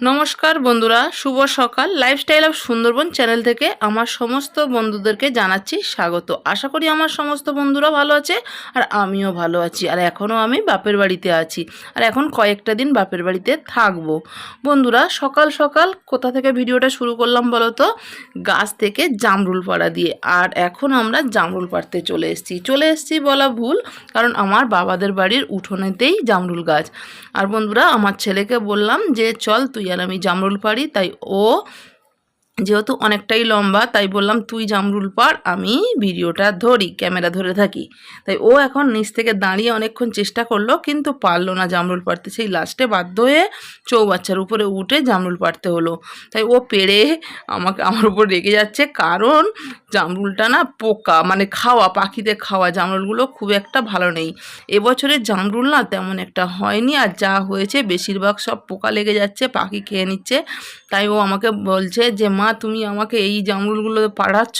নমস্কার বন্ধুরা, শুভ সকাল। লাইফস্টাইল অফ সুন্দরবন চ্যানেল থেকে আমার সমস্ত বন্ধুদেরকে জানাচ্ছি স্বাগত। আশা করি আমার সমস্ত বন্ধুরা ভালো আছে আর আমিও ভালো আছি। আর এখনও আমি বাপের বাড়িতে আছি। আর এখন কয়েকটা দিন বাপের বাড়িতে থাকব। বন্ধুরা, সকাল সকাল কোথা থেকে ভিডিওটা শুরু করলাম বলো তো? গাছ থেকে জামরুল পাড়া দিয়ে। আর এখন আমরা জামরুল পাড়তে চলে এসেছি। চলে এসেছি বলা ভুল, কারণ আমার বাবাদের বাড়ির উঠোনেতেই জামরুল গাছ। আর বন্ধুরা, আমার ছেলেকে বললাম যে, চল তুই আর আমি জামরুল পাড়ি তাই ও যেহেতু অনেকটাই লম্বা, তাই বললাম তুই জামরুল পার, আমি ভিডিওটা ধরি, ক্যামেরা ধরে থাকি। তাই ও এখন নিচ থেকে দাঁড়িয়ে অনেকক্ষণ চেষ্টা করল, কিন্তু পারল না জামরুল পারতে। সেই লাস্টে বাধ্য হয়ে চৌবাচ্চার উপরে উঠে জামরুল পারতে হলো। তাই ও পেরে আমাকে, আমার উপর রেগে যাচ্ছে, কারণ জামরুলটা না পোকা মানে খাওয়া পাখিতে খাওয়া জামরুলগুলো খুব একটা ভালো নেই। এবছরের জামরুল না তেমন একটা হয়নি, আর যা হয়েছে বেশিরভাগ সব পোকা লেগে যাচ্ছে, পাখি খেয়ে নিচ্ছে। তাই ও আমাকে বলছে যে, মা তুমি আমাকে এই জামরুলগুলো পাঠাচ্ছ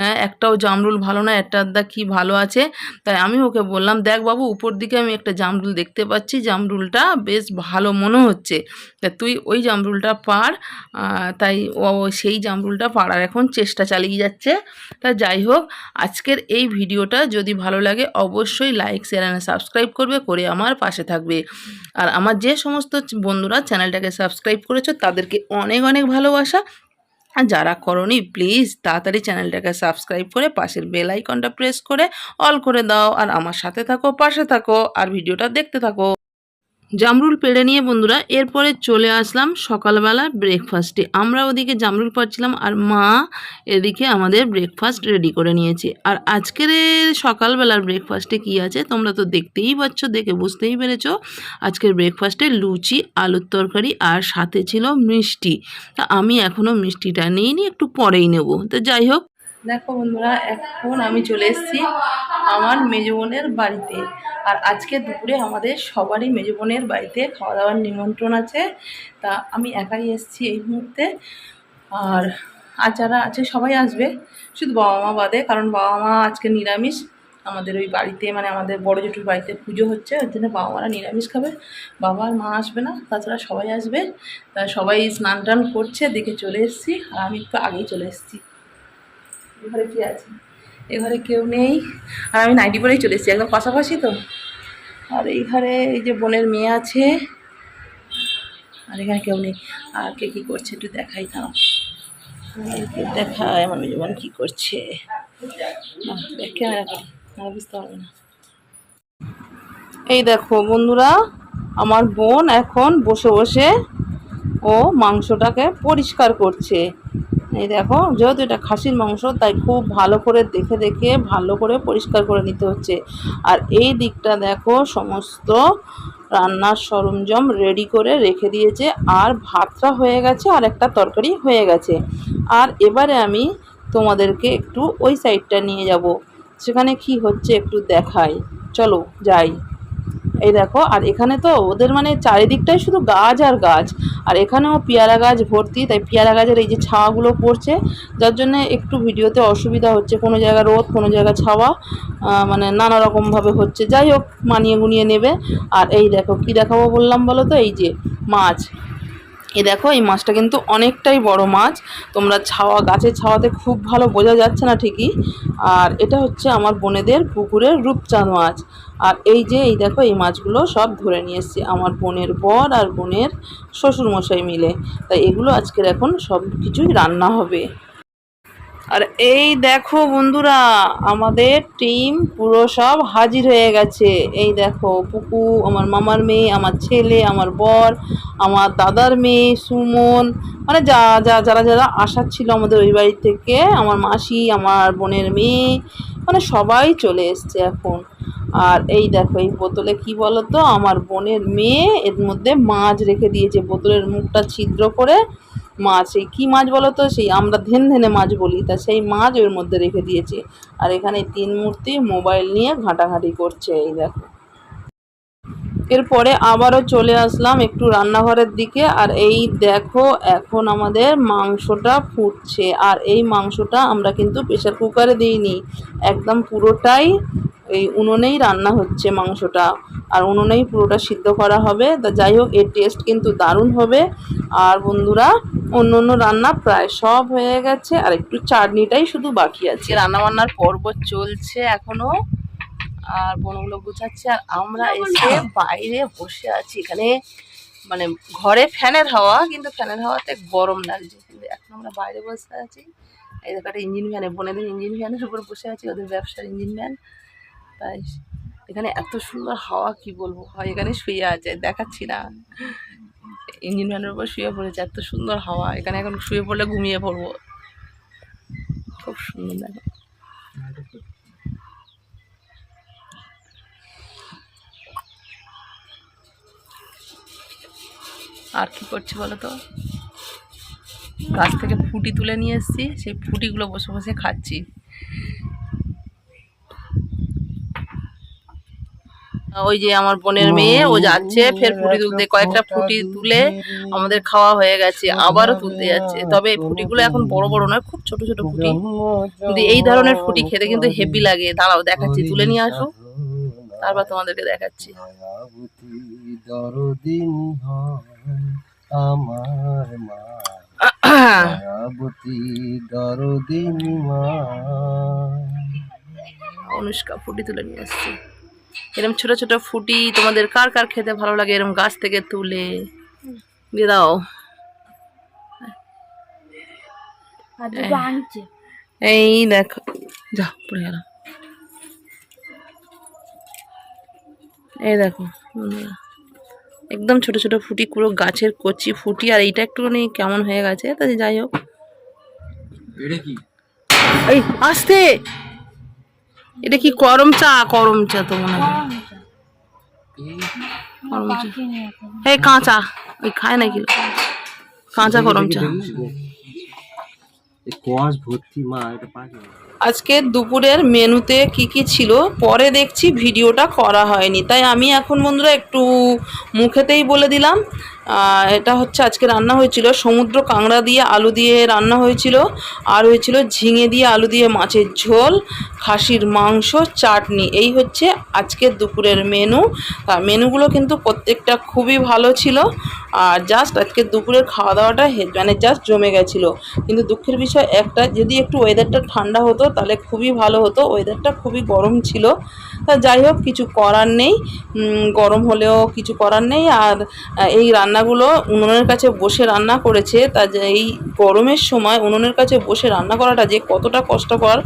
হ্যাঁ একটাও জামরুল ভালো না, একটা আধা কী ভালো আছে? তাই আমি ওকে বললাম, দেখ বাবু, উপর দিকে আমি একটা জামরুল দেখতে পাচ্ছি, জামরুলটা বেশ ভালো মনে হচ্ছে। তা তুই ওই জামরুলটা পার তাই ও সেই জামরুলটা পাড়ার এখন চেষ্টা চালিয়ে যাচ্ছে। তা যাই হোক, আজকের এই ভিডিওটা যদি ভালো লাগে, অবশ্যই লাইক শেয়ার অ্যান্ড সাবস্ক্রাইব করবে, করে আমার পাশে থাকবে। আর আমার যে সমস্ত বন্ধুরা চ্যানেলটাকে সাবস্ক্রাইব করেছ, তাদেরকে অনেক অনেক ভালোবাসা। আর যারা করনি প্লিজ তাড়াতাড়ি চ্যানেলটাকে সাবস্ক্রাইব করে পাশের বেল আইকনটা প্রেস করে অল করে দাও। আর আমার সাথে থাকো, পাশে থাকো, আর ভিডিওটা দেখতে থাকো। জামরুল পেড়ে নিয়ে বন্ধুরা এরপরে চলে আসলাম সকালবেলা ব্রেকফাস্টে আমরা ওদিকে জামরুল পাচ্ছিলাম আর মা এদিকে আমাদের ব্রেকফাস্ট রেডি করে নিয়েছে। আর আজকের সকালবেলার ব্রেকফাস্টে কি আছে তোমরা তো দেখতেই পাচ্ছ, দেখে বুঝতেই পেরেছ। আজকের ব্রেকফাস্টে লুচি, আলুর তরকারি আর সাথে ছিল মিষ্টি। তা আমি এখনও মিষ্টিটা নিইনি, একটু পরেই নেব। তো যাই হোক দেখো বন্ধুরা, এখন আমি চলে এসেছি আমার মেজো বোনের বাড়িতে। আর আজকে দুপুরে আমাদের সবারই মেজো বোনের বাড়িতে খাওয়া দাওয়ার নিমন্ত্রণ আছে। তা আমি একাই এসেছি এই মুহূর্তে। আর আর যারা আছে, সবাই আসবে। শুধু বাবা মা বাদে, কারণ বাবা মা আজকে নিরামিষ। আমাদের ওই বাড়িতে মানে আমাদের বড় জেঠুর বাড়িতে পুজো হচ্ছে, ওই জন্য বাবা মারা নিরামিষ খাবে। বাবা আর মা আসবে না, তাছাড়া সবাই আসবে। তা সবাই স্নান টান করছে, দেখে চলে এসেছি। আর আমি একটু আগেই চলে এসেছি। এঘরে কি আছে। এঘরে কেউ নেই। আর আমি নাইটি পরেই চলে এসেছি, একদম পাশাপাশি তো। আর এই ঘরে এই যে বোনের মেয়ে আছে, আর এখানে কেউ নেই। আর কে কী করছে একটু দেখাই তাও দেখায়, আমার জীবন কী করছে। ক্যামেরা করি, না, বুঝতে পারবে না। এই দেখো বন্ধুরা, আমার বোন এখন বসে বসে ও মাংসটাকে পরিষ্কার করছে। এই দেখো, যেহেতু এটা খাসির মাংস, তাই খুব ভালো করে দেখে দেখে ভালো করে পরিষ্কার করে নিতে হচ্ছে। আর এই দিকটা দেখো, সমস্ত রান্নার সরঞ্জাম রেডি করে রেখে দিয়েছে। আর ভাতটা হয়ে গেছে, আর একটা তরকারি হয়ে গেছে। আর এবারে আমি তোমাদেরকে একটু ওই সাইডটা নিয়ে যাব। সেখানে কি হচ্ছে একটু দেখাই। চলো, যাই। এই দেখো, আর এখানে তো ওদের মানে চারিদিকটাই শুধু গাছ আর গাছ। আর এখানেও পেয়ারা গাছ ভর্তি, তাই পেয়ারা গাছের এই যে ছাওয়াগুলো পড়ছে, যার জন্য একটু ভিডিওতে অসুবিধা হচ্ছে, কোনো জায়গা রোদ, কোনো জায়গা ছাওয়া মানে নানা রকমভাবে হচ্ছে। যাই হোক, মানিয়ে গুনিয়ে নেবে। আর এই দেখো, কি দেখাবো বললাম বলো তো? এই যে মাছ। এই দেখো, এই মাছটা কিন্তু অনেকটাই বড় মাছ। তোমরা ছাওয়া, গাছের ছাওয়াতে খুব ভালো বোঝা যাচ্ছে না ঠিকই। আর এটা হচ্ছে আমার বোনেদের পুকুরের রূপচাঁদ মাছ। আর এই যে, এই দেখো, এই মাছগুলো সব ধরে নিয়ে এসছি আমার বোনের বর আর বোনের শ্বশুরমশাই মিলে। তাই এগুলো আজকের এখন সব কিছুই রান্না হবে। আর এই দেখো বন্ধুরা, আমাদের টিম পুরো সব হাজির হয়ে গেছে। এই দেখো, পুকু, আমার মামার মেয়ে, আমার ছেলে, আমার বর, আমার দাদার মেয়ে, সুমন মানে যা যা, যারা যারা আসার ছিল আমাদের ওই বাড়ি থেকে, আমার মাসি, আমার বোনের মেয়ে মানে সবাই চলে এসছে এখন। আর এই দেখো, এই বোতলে কি বলো তো আমার বোনের মেয়ে এর মধ্যে মাছ রেখে দিয়েছে। বোতলের মুখটা ছিদ্র করে মাছ এই কী মাছ বলো তো? সেই আমরা ধেন ধেনে মাছ বলি। তা সেই মাছ ওর মধ্যে রেখে দিয়েছে। আর এখানে তিন মূর্তি মোবাইল নিয়ে ঘাঁটাঘাঁটি করছে, এই দেখো। এরপরে আবারও চলে আসলাম একটু রান্নাঘরের দিকে। আর এই দেখো, এখন আমাদের মাংসটা ফুটছে। আর এই মাংসটা আমরা কিন্তু প্রেশার কুকারে দিইনি। একদম পুরোটাই এই উনুনেই রান্না হচ্ছে মাংসটা। আর উনুনেই পুরোটা সিদ্ধ করা হবে। তা যাই হোক, এর টেস্ট কিন্তু দারুণ হবে। আর বন্ধুরা অন্য অন্য রান্না প্রায় সব হয়ে গেছে আর একটু চাটনিটাই শুধু বাকি আছে। রান্না বান্নার পর্ব চলছে এখনও আর বনগুলো গুছাচ্ছে আর আমরা এসে বাইরে বসে আছি। এখানে মানে ঘরে ফ্যানের হাওয়া কিন্তু ফ্যানের হাওয়াতে গরম লাগছে। কিন্তু এখন আমরা বাইরে বসে আছি। এই দেখো একটা ইঞ্জিন ভ্যানে বোনেদের ইঞ্জিন ভ্যানের উপর বসে আছি ওদের ব্যবসার ইঞ্জিন ভ্যান তাই এখানে এত সুন্দর হাওয়া কি বলব? হয় এখানে শুয়ে আছে দেখাচ্ছি না। ইঞ্জিন ভ্যানের উপর শুয়ে পড়েছে, এত সুন্দর হাওয়া। এখানে এখন শুয়ে পড়লে ঘুমিয়ে পড়ব। খুব সুন্দর দেখো। আর কি করছি বলো তো? গাছ থেকে ফুটি তুলে নিয়ে এসেছি, সেই ফুটিগুলো বসে বসে খাচ্ছি। ওই যে আমার বোনের মেয়ে, ও যাচ্ছে, ফের ফুটি তুলতে, কয়েকটা ফুটি তুলে আমাদের খাওয়া হয়ে গেছে, আবারও তুলতে যাচ্ছে। তবে এই ফুটিগুলো এখন বড় বড় নয়, খুব ছোট ছোট ফুটি। কিন্তু এই ধরনের ফুটি খেতে কিন্তু হেভি লাগে। দাঁড়াও, দেখাচ্ছি, তুলে নিয়ে আসো। তারপর তোমাদেরকে দেখাচ্ছি। অনুষ্কা ফুটি তুলে নিয়ে আসছি। এরকম ছোট ছোট ফুটি তোমাদের কার কার খেতে ভালো লাগে এরকম গাছ থেকে তুলে। দিয়ে দাও। এই দেখো যা পড়ে গেল। এই দেখো একদম ছোট ছোট ফুটি পুরো গাছের কচি ফুটি আর এইটা একটুখানি কেমন হয়ে গেছে তা যাই হোক। এই আসতে! এটা কি করম চা? করম চা তো মনে হয়। করম চা। এই কাঁচা। ওই খায় নাকি কাঁচা করম চা। আজকে দুপুরের মেনুতে কি কি ছিল? পরে দেখছি ভিডিওটা করা হয়নি। তাই আমি এখন বন্ধুরা একটু মুখেতেই বলে দিলাম। এটা হচ্ছে আজকে রান্না হয়েছিল সমুদ্র কাঁকড়া দিয়ে আলু দিয়ে রান্না হয়েছিল। আর হয়েছিল ঝিঙে দিয়ে আলু দিয়ে মাছের ঝোল, খাসির মাংস, চাটনি। এই হচ্ছে আজকের দুপুরের মেনু আর মেনুগুলো কিন্তু প্রত্যেকটা খুবই ভালো ছিল। আর জাস্ট আজকে দুপুরের খাওয়া দাওয়াটা মানে জাস্ট জমে গেছিল। কিন্তু দুঃখের বিষয় একটা, যদি একটু ওয়েদারটা ঠান্ডা হতো তাহলে খুবই ভালো হতো। ওয়েদারটা খুবই গরম ছিল। তা যাই হোক, কিছু করার নেই। গরম হলেও কিছু করার নেই। আর এই এই রান্নাগুলো উনুনের কাছে বসে রান্না করেছে, তা যে এই গরমের সময় উনুনের কাছে বসে রান্না করাটা যে কতটা কষ্টকর,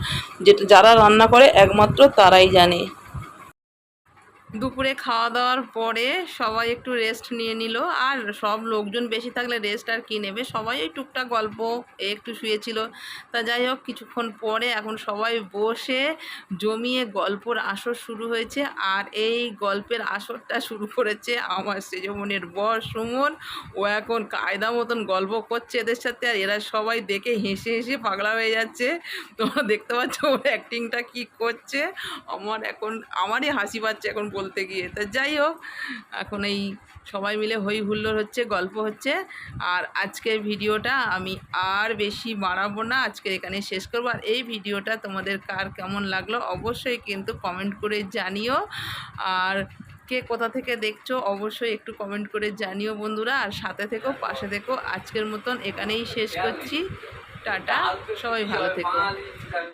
যেটা যারা রান্না করে একমাত্র তারাই জানে। দুপুরে খাওয়া দাওয়ার পরে সবাই একটু রেস্ট নিয়ে নিল। আর সব লোকজন বেশি থাকলে রেস্ট আর কি নেবে? সবাই ওই টুকটাক গল্প একটু শুয়েছিল। তা যাই হোক, কিছুক্ষণ পরে এখন সবাই বসে জমিয়ে গল্পর আসর শুরু হয়েছে। আর এই গল্পের আসরটা শুরু করেছে আমার সেজমনের বর সুমন। ও এখন কায়দা মতন গল্প করছে এদের সাথে, আর এরা সবাই দেখে হেসে হেসে পাগলা হয়ে যাচ্ছে। তোমরা দেখতে পাচ্ছ ওর অ্যাক্টিংটা কী করছে। আমার এখন, আমারই হাসি পাচ্ছে এখন বলতে গিয়ে। তো যাই হোক, এখন এই সবাই মিলে হই হুল্লোড় হচ্ছে, গল্প হচ্ছে। আর আজকের ভিডিওটা আমি আর বেশি বাড়াবো না, আজকে এখানে শেষ করব। আর এই ভিডিওটা তোমাদের কার কেমন লাগল অবশ্যই কিন্তু কমেন্ট করে জানিও। আর কে কোথা থেকে দেখছ অবশ্যই একটু কমেন্ট করে জানিও বন্ধুরা। আর সাথে থেকো, পাশে থেকো। আজকের মতন এখানেই শেষ করছি। টাটা, সবাই ভালো থেকো।